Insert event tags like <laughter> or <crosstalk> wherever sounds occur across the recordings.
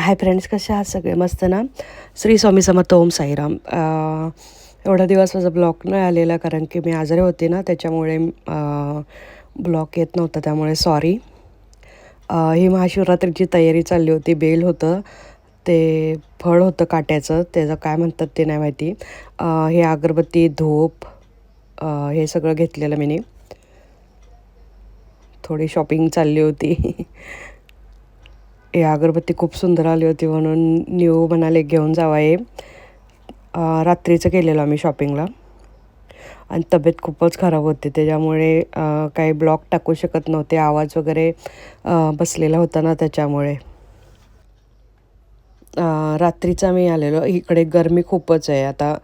Hi friends कसे आहात सगळे? मस्त ना? श्री स्वामी समर्थ ओम साईराम. एवढा दिवस माझा ब्लॉग नाही आलेला कारण की मी आजारी होते ना त्याच्यामुळे ब्लॉग येत नव्हता त्यामुळे सॉरी ही महाशिवरात्रीची तयारी चालली होती बेल होतं ते फळ होतं काट्याचं त्याचं काय म्हणतात ते नाही माहिती. हे अगरबत्ती धूप हे सगळं घेतलेलं मी. थोडी शॉपिंग चालली होती. <laughs> हे अगरबत्ती खूप सुंदर आली होती म्हणून न्यू म्हणाले घेऊन जावा हे रात्रीचं केलेलं आम्ही शॉपिंगला. आणि तब्येत खूपच खराब होती त्याच्यामुळे काही ब्लॉक टाकू शकत नव्हते. आवाज वगैरे बसलेला होता ना त्याच्यामुळे. रात्रीचा मी आलेलो. इकडे गरमी खूपच आहे. आता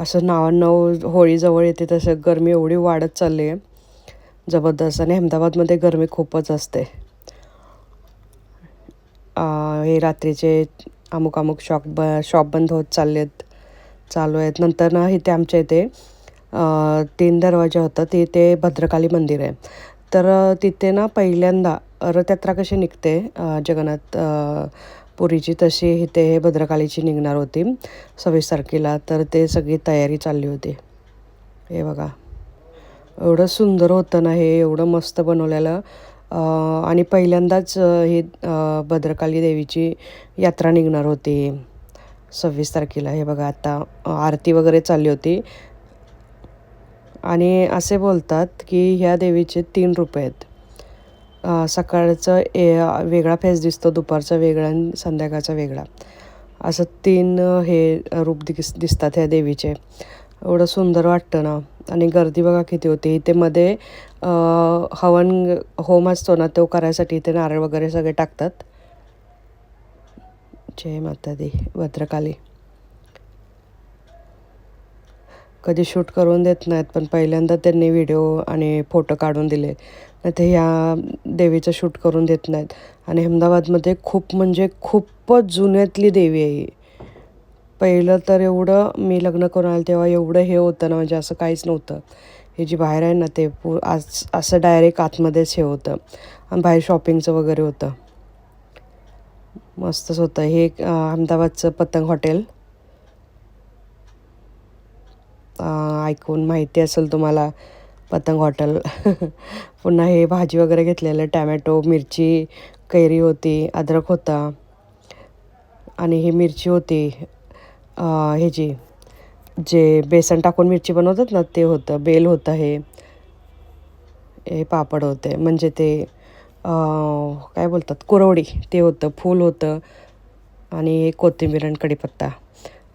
असं नावानं होळीजवळ येते तसं गरमी एवढी वाढत चालली आहे जबरदस्त. आणि अहमदाबादमध्ये गरमी खूपच असते. हे रात्रीचे अमुक अमुक शॉप ब शॉप बंद होत चालले आहेत चालू आहेत. नंतर ना इथे आमच्या इथे तीन दरवाजे होतं तिथे भद्रकाली मंदिर आहे. तर तिथे ना पहिल्यांदा रथयात्रा कशी निघते जगन्नाथ पुरीची तशी इथे हे भद्रकालीची निघणार होती. सव्वीस तारखेला तर ते सगळी तयारी चालली होती. हे बघा. एवढं सुंदर होतं ना हे एवढं मस्त बनवलेलं. आणि पहिल्यांदाच हे ही भद्रकाली देवीची यात्रा निघणार होती सव्वीस तारखेला. हे बघा आता आरती वगैरे चालली होती. आणि असे बोलतात की ह्या देवीचे तीन रूप आहेत. सकाळचं ए वेगळा फेस दिसतो दुपारचा वेगळा आणि संध्याकाळचा वेगळा. असं तीन हे रूप दिस दिसतात ह्या देवीचे. एवढं सुंदर वाटतं ना. आणि गर्दी बघा किती होती. इथे मध्ये हवन होम असतो ना तो करायसाठी इथे नारळ वगैरे सगळे टाकतात. जय माता दी भद्रकाली. कधी शूट करून देत नाहीत पण पहिल्यांदा त्यांनी व्हिडिओ आणि फोटो काढून दिले. नाही ते ह्या देवीचं शूट करून देत नाहीत. आणि अहमदाबादमध्ये खूप म्हणजे खूपच जुन्यातली देवी आहे पहिलं तर एवढं मी लग्न करून आलं तेव्हा एवढं हे होतं ना म्हणजे असं काहीच नव्हतं. हे जी बाहेर आहे ना ते पू आज असं डायरेक्ट आतमध्येच हे होतं. आणि बाहेर शॉपिंगचं वगैरे होतं. मस्तच होतं. हे एक, अहमदाबादचं पतंग हॉटेल ऐकून माहिती असेल तुम्हाला पतंग हॉटेल <laughs> पुन्हा हे भाजी वगैरे घेतलेलं टॅमॅटो मिरची कैरी होती अद्रक होता. आणि ही मिरची होती. ह्याची जे बेसन टाकून मिरची बनवतात ना ते होतं. बेल होतं हे. हे पापड होते. म्हणजे ते काय बोलतात? कुरवडी. ते होतं. फूल होतं. आणि हे कोथिंबीर आणि कढीपत्ता.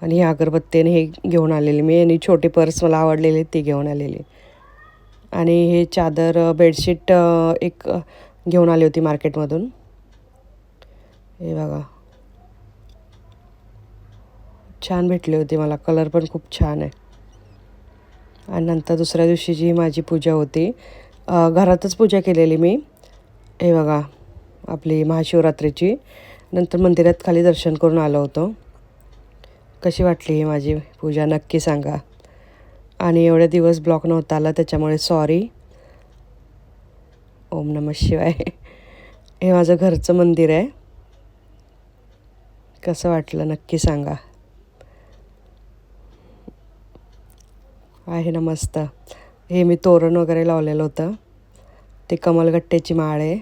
आणि हे अगरबत्तीने हे घेऊन आलेली. मी आणि छोटी पर्स मला आवडलेली ती घेऊन आलेली. आणि हे चादर बेडशीट एक घेऊन आली होती मार्केटमधून. हे बघा. छान भेटली होती. मला कलर पण खूप छान आहे. आणि नंतर दुसऱ्या दिवशीची माझी पूजा होती घरातच पूजा केलेली मी. हे बघा आपली महाशिवरात्रीची. नंतर मंदिरात खाली दर्शन करून आलो होतो. कशी वाटली ही माझी पूजा? नक्की सांगा. आणि एवढे दिवस ब्लॉक नव्हता आला त्याच्यामुळे सॉरी ओम नम शिवाय. हे माझं घरचं मंदिर आहे. कसं वाटलं? नक्की सांगा. आहे ना मस्त. हे मी तोरण वगैरे लावलेलं होतं. ते कमलगट्ट्याची माळ आहे.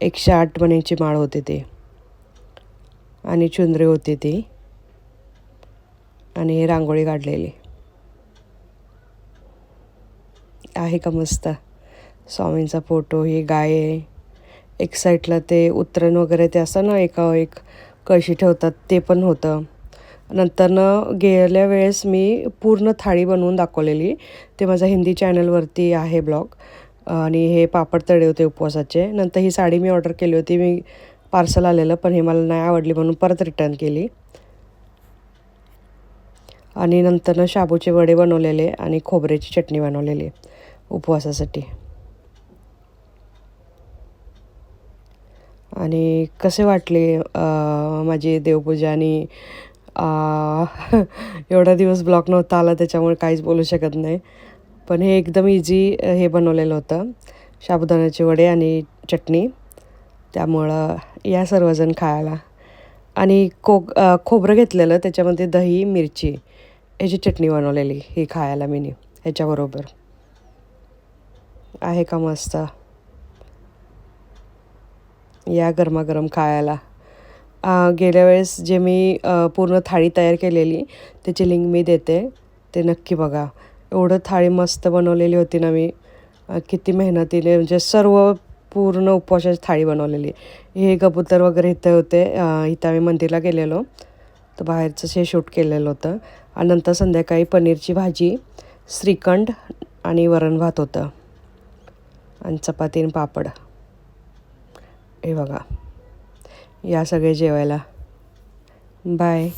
एकशे आठ मणीची माळ होती ती. आणि चुंदरी होती ती. आणि हे रांगोळी काढलेली. आहे का मस्त? स्वामींचा फोटो ही गाय आहे. एक साईडला ते उतरण वगैरे ते असं ना एका एक कळशी ठेवतात ते पण होतं. नंतरनं गेल्या वेळेस मी पूर्ण थाळी बनवून दाखवलेली. ते माझ्या हिंदी चॅनलवरती आहे ब्लॉग. आणि हे पापड तळे होते उपवासाचे. नंतर ही साडी मी ऑर्डर केली होती. मी पार्सल आलेलं पण हे मला नाही आवडली म्हणून परत रिटर्न केली. आणि नंतरनं शाबूचे वडे बनवलेले आणि खोबऱ्याची चटणी बनवलेली उपवासासाठी. आणि कसे वाटले माझी देवपूजा आणि <laughs> एवढा दिवस ब्लॉक नव्हता आला त्याच्यामुळे काहीच बोलू शकत नाही. पण हे एकदम इझी हे बनवलेलं होतं. साबुदाण्याचे वडे आणि चटणी. त्यामुळं या सर्वजण खायला. आणि को खोबरं घेतलेलं त्याच्यामध्ये दही मिरची ह्याची चटणी बनवलेली ही खायला मिनी ह्याच्याबरोबर. आहे का मस्त? या गरमागरम खायला. गेल्या वेळेस जे मी पूर्ण थाळी तयार केलेली त्याची लिंक मी देते. ते नक्की बघा. एवढं थाळी मस्त बनवलेली होती ना मी. किती मेहनतीने म्हणजे सर्व पूर्ण उपवासाची थाळी बनवलेली. हे कबूतर वगैरे इथं होते. इथं आम्ही मंदिरला गेलेलो. तर बाहेरचंच हे शूट केलेलं होतं. आणि नंतर संध्याकाळी पनीरची भाजी श्रीखंड आणि वरण भात होतं. आणि चपाती आणि पापड. हे बघा. या सगळे जेवायला. बाय